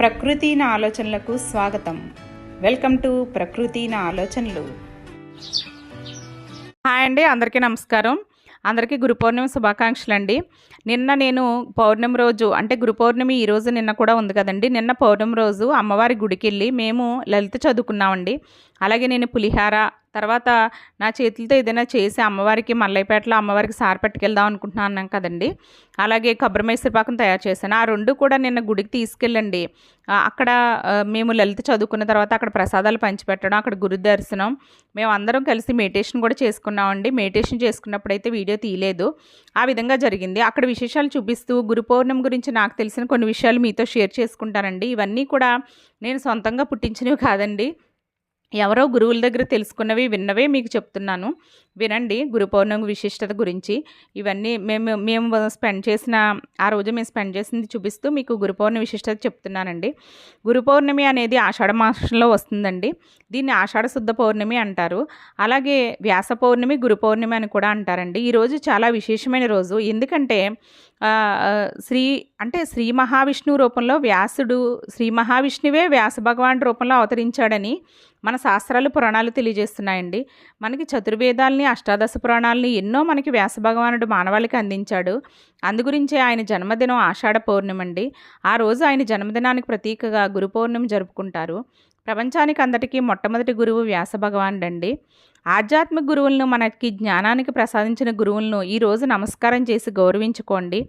ప్రకృతి నా ఆలోచనలకు స్వాగతం. వెల్కమ్ టు ప్రకృతి నా ఆలోచనలు. హాయ్ అండి అందరికీ నమస్కారం. అందరికీ గురు పౌర్ణమి శుభాకాంక్షలు అండి నిన్న నేను పౌర్ణమి రోజు అంటే గురు పౌర్ణమి ఈ రోజు నిన్న కూడా ఉంది కదండి. నిన్న పౌర్ణమి రోజు అమ్మవారి గుడికి వెళ్ళి మేము లలిత చదువుకున్నామండి. అలాగే నేను పులిహార తర్వాత నా చేతులతో ఏదైనా చేసి అమ్మవారికి మల్లైపేటలో అమ్మవారికి సార్ పట్టుకెళ్దాం అనుకుంటున్నాను అన్నాం కదండి. అలాగే కొబ్బరి మైసూర్ పాకం తయారు చేశాను. ఆ రెండు కూడా నిన్న గుడికి తీసుకెళ్ళండి. అక్కడ మేము లలిత చదువుకున్న తర్వాత అక్కడ ప్రసాదాలు పంచిపెట్టడం అక్కడ గురు దర్శనం మేము అందరం కలిసి మెడిటేషన్ కూడా చేసుకున్నామండి. మెడిటేషన్ చేసుకున్నప్పుడు అయితే వీడియో తీయలేదు. ఆ విధంగా జరిగింది. అక్కడ విశేషాలు చూపిస్తూ గురు పౌర్ణమి గురించి నాకు తెలిసిన కొన్ని విషయాలు మీతో షేర్ చేసుకుంటానండి. ఇవన్నీ కూడా నేను సొంతంగా పుట్టించినవి కాదండి. ఎవరో గురువుల దగ్గర తెలుసుకున్నవి విన్నవే మీకు చెప్తున్నాను. వినండి గురు పౌర్ణమి విశిష్టత గురించి. ఇవన్నీ మేము మేము స్పెండ్ చేసిన ఆ రోజు మేము స్పెండ్ చేసింది చూపిస్తూ మీకు గురు పౌర్ణమి విశిష్టత చెప్తున్నానండి. గురు పౌర్ణమి అనేది ఆషాఢ మాసంలో వస్తుందండి. దీన్ని ఆషాఢ శుద్ధ పౌర్ణమి అంటారు. అలాగే వ్యాస పౌర్ణమి గురు పౌర్ణమి అని కూడా అంటారండి. ఈరోజు చాలా విశేషమైన రోజు. ఎందుకంటే శ్రీ అంటే శ్రీ మహావిష్ణువు రూపంలో వ్యాసుడు శ్రీ మహావిష్ణువే వ్యాస భగవాన్ రూపంలో అవతరించాడని మన శాస్త్రాలు పురాణాలు తెలియజేస్తున్నాయండి. మనకి చతుర్వేదాల్ని అష్టాదశ పురాణాలని ఎన్నో మనకి వ్యాస భగవానుడు మానవాళికి అందించాడు. అందుగురించే ఆయన జన్మదినం ఆషాఢ పౌర్ణమి అండి ఆ రోజు ఆయన జన్మదినానికి ప్రతీకగా గురు పౌర్ణమి జరుపుకుంటారు. ప్రపంచానికి అందరికీ మొట్టమొదటి గురువు వ్యాస భగవానుడు అండి ఆధ్యాత్మిక గురువులను మనకి జ్ఞానానికి ప్రసాదించిన గురువులను ఈరోజు నమస్కారం చేసి గౌరవించుకోండి.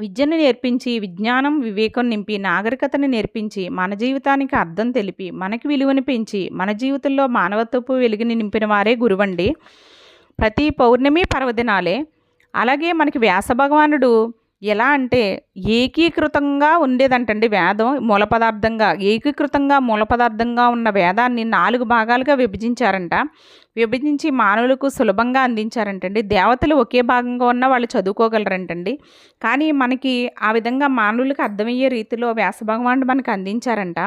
విద్యను నేర్పించి విజ్ఞానం వివేకం నింపి నాగరికతను నేర్పించి మన జీవితానికి అర్థం తెలిపి మనకి విలువను పెంచి మన జీవితంలో మానవత్వపు వెలుగుని నింపిన వారే గురువండి. ప్రతి పౌర్ణమి పర్వదినాలే. అలాగే మనకి వ్యాస భగవానుడు ఎలా అంటే ఏకీకృతంగా ఉండేదంటండి వేదం మూల పదార్థంగా. ఏకీకృతంగా మూల పదార్థంగా ఉన్న వేదాన్ని నాలుగు భాగాలుగా విభజించారంట. విభజించి మానవులకు సులభంగా అందించారంటండి. దేవతలు ఒకే భాగంగా ఉన్న వాళ్ళు చదువుకోగలరంటండి. కానీ మనకి ఆ విధంగా మానవులకు అర్థమయ్యే రీతిలో వ్యాసభగవానుడు మనకు అందించారంట.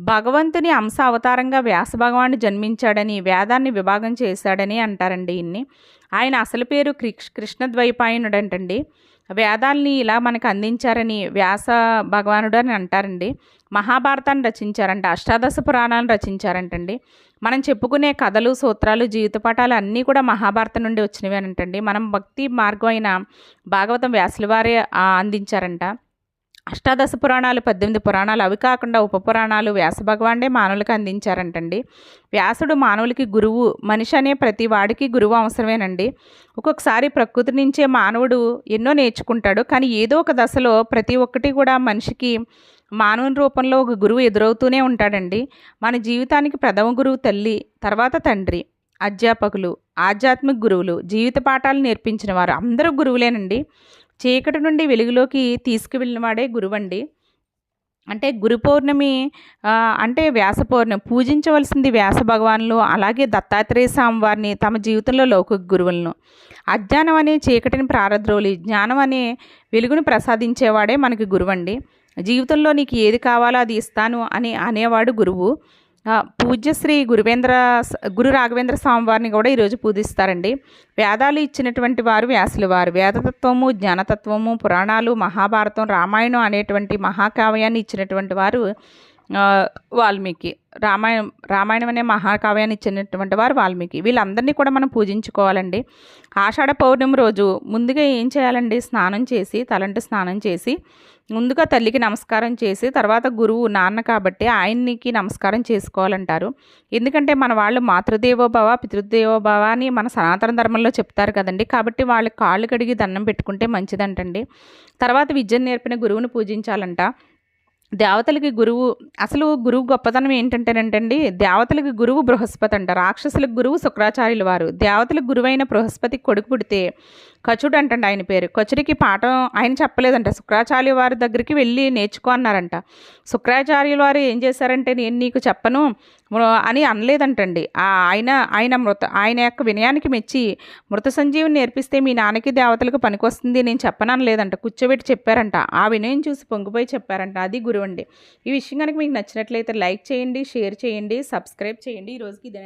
భగవంతుని అంశ అవతారంగా వ్యాస భగవానుడు జన్మించాడని వేదాన్ని విభాగం చేశాడని అంటారండి ఇన్ని. ఆయన అసలు పేరు కృష్ కృష్ణద్వైపాయనుడు అంటండి వేదాల్ని ఇలా మనకు అందించారని వ్యాస భగవానుడు అని అంటారండి. మహాభారతాన్ని రచించారంట అష్టాదశ పురాణాలను రచించారంటండి. మనం చెప్పుకునే కథలు సూత్రాలు జీవిత పాఠాలు అన్నీ కూడా మహాభారతం నుండి వచ్చినవేనంటండి మనం భక్తి మార్గం అయిన భాగవతం వ్యాసుల వారే అందించారంట. అష్టాదశ పురాణాలు పద్దెనిమిది పురాణాలు అవి కాకుండా ఉప పురాణాలు వ్యాస భగవానుడే మానవులకు అందించారంటండి. వ్యాసుడు మానవులకి గురువు మనిషి అనే ప్రతి వాడికి గురువు అవసరమేనండి. ఒక్కొక్కసారి ప్రకృతి నుంచే మానవుడు ఎన్నో నేర్చుకుంటాడు. కానీ ఏదో ఒక దశలో ప్రతి ఒక్కటి కూడా మనిషికి మానవుని రూపంలో ఒక గురువు ఎదురవుతూనే ఉంటాడండి. మన జీవితానికి ప్రథమ గురువు తల్లి తర్వాత తండ్రి అధ్యాపకులు ఆధ్యాత్మిక గురువులు జీవిత పాఠాలు నేర్పించిన వారు అందరూ గురువులేనండి. చీకటి నుండి వెలుగులోకి తీసుకువెళ్ళినవాడే గురువండి. అంటే గురు పౌర్ణమి అంటే వ్యాస పౌర్ణమి పూజించవలసింది వ్యాస భగవానులు అలాగే దత్తాత్రేయ స్వామి వారిని తమ జీవితంలో లౌకిక గురువులను. అజ్ఞానం అనే చీకటిని ప్రారద్రోలి జ్ఞానం అనే వెలుగును ప్రసాదించేవాడే మనకి గురువండి. జీవితంలో నీకు ఏది కావాలో అది ఇస్తాను అని అనేవాడు గురువు. పూజ్యశ్రీ గురువేంద్ర గురు రాఘవేంద్ర స్వామి వారిని కూడా ఈరోజు పూజిస్తారండి. వేదాలు ఇచ్చినటువంటి వారు వ్యాసులు వారు. వేదతత్వము జ్ఞానతత్వము పురాణాలు మహాభారతం రామాయణం అనేటువంటి మహాకావ్యాన్ని ఇచ్చినటువంటి వారు వాల్మీకి. రామాయణం రామాయణం అనే మహాకావ్యాన్ని ఇచ్చినటువంటి వారు వాల్మీకి. వీళ్ళందరినీ కూడా మనం పూజించుకోవాలండి. ఆషాఢ పౌర్ణమి రోజు ముందుగా ఏం చేయాలండి? స్నానం చేసి తలంటి స్నానం చేసి ముందుగా తల్లికి నమస్కారం చేసి తర్వాత గురువు నాన్న కాబట్టి ఆయన్నికి నమస్కారం చేసుకోవాలంటారు. ఎందుకంటే మన వాళ్ళు మాతృదేవోభవ పితృదేవోభవ అని మన సనాతన ధర్మంలో చెప్తారు కదండి. కాబట్టి వాళ్ళ కాళ్ళు కడిగి దండం పెట్టుకుంటే మంచిదంటండి. తర్వాత విద్యను నేర్పిన గురువుని పూజించాలంట. దేవతలకి గురువు అసలు గురువు గొప్పతనం ఏంటంటేనంటండి దేవతలకి గురువు బృహస్పతి అంట. రాక్షసులకు గురువు శుక్రాచార్యుల వారు. దేవతలకు గురువైన బృహస్పతికి కొడుకు పుడితే కచుడు అంటండి ఆయన పేరు. కచుడికి పాఠం ఆయన చెప్పలేదంట. శుక్రాచార్య వారి దగ్గరికి వెళ్ళి నేర్చుకో అన్నారంట. శుక్రాచార్యుల వారు ఏం చేశారంటే నేను నీకు చెప్పను అని అనలేదంటండి. ఆ ఆయన ఆయన మృత ఆయన యొక్క వినయానికి మెచ్చి మృత సంజీవిని నేర్పిస్తే మీ నాన్నకి దేవతలకు పనికొస్తుంది నేను చెప్పనలేదంట కూర్చోబెట్టి చెప్పారంట. ఆ వినయం చూసి పొంగిపోయి చెప్పారంట. అది గురువు అండి ఈ విషయం కనుక మీకు నచ్చినట్లయితే లైక్ చేయండి షేర్ చేయండి సబ్స్క్రైబ్ చేయండి. ఈ రోజుకి ఇదేనండి.